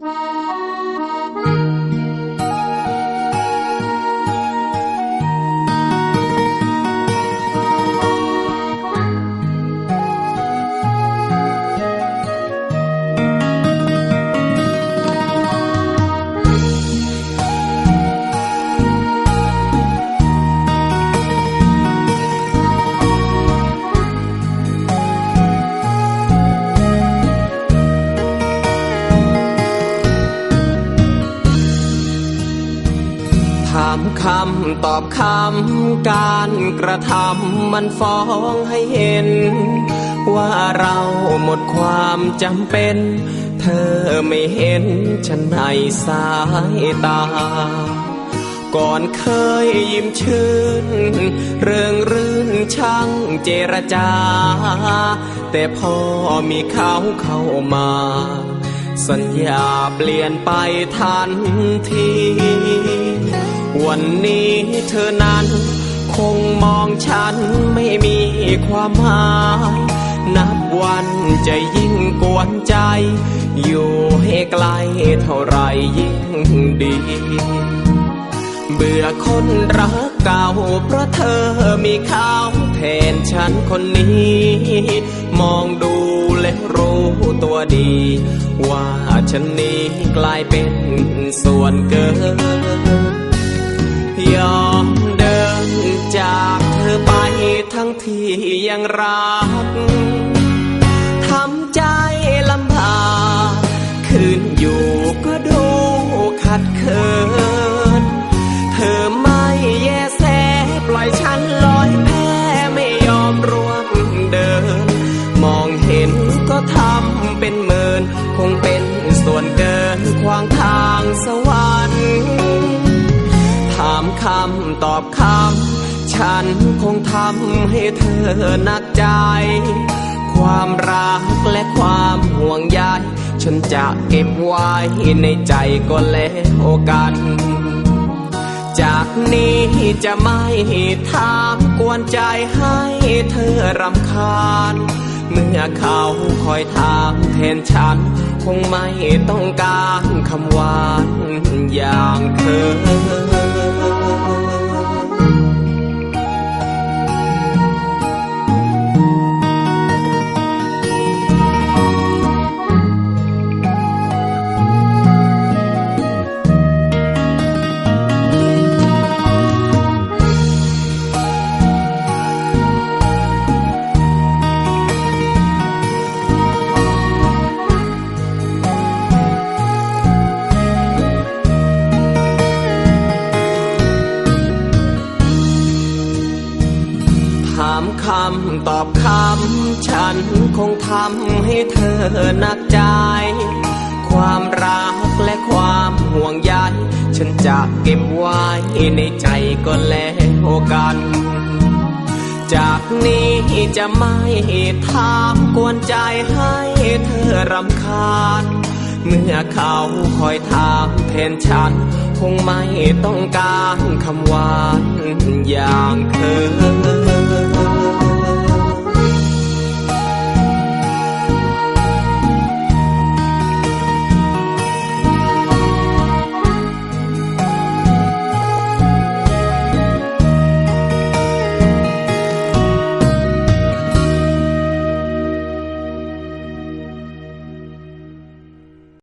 ถำตอบคำการกระทำมันฟ้องให้เห็น ว่าเราหมดความจำเป็น เธอไม่เห็นฉันในสายตา ก่อนเคยยิ้มชื่น เรื่องรื่นช่างเจรจา แต่พอมีเขาเข้ามาสัญญาเปลี่ยนไปทันที วันนี้เธอนั้น คงมองฉันไม่มีความหมายนับวันจะยิ่งกวนใจ อยู่ให้ไกลเท่าไรยิ่งดี เบื่อคนรักเก่า เพราะเธอมีเขาแทนฉันคนนี้ มองดูและรู้ตัวดี ว่าฉันนี้กลายเป็นส่วนเกิน ยอมเดินจากเธอไปทั้งที่ยังรัก ฉันคงทำให้เธอหนักใจ ความรักและความห่วงใยฉันจะเก็บไว้ในใจก็แล้วกัน จากนี้จะไม่ถามกวนใจให้เธอรำคาญ เมื่อเขาคอยถามแทนฉัน คงไม่ต้องการคำหวานอย่างเธอ ถามคำตอบคำ ฉันคงทำให้เธอหนักใจ ความรักและความห่วงใยฉันจะเก็บไว้ในใจก็แล้วกัน จากนี้จะไม่ถามกวนใจให้เธอรำคาญ เมื่อเขาคอยถามแทนฉัน คงไม่ต้องการคำหวานอย่างเธอ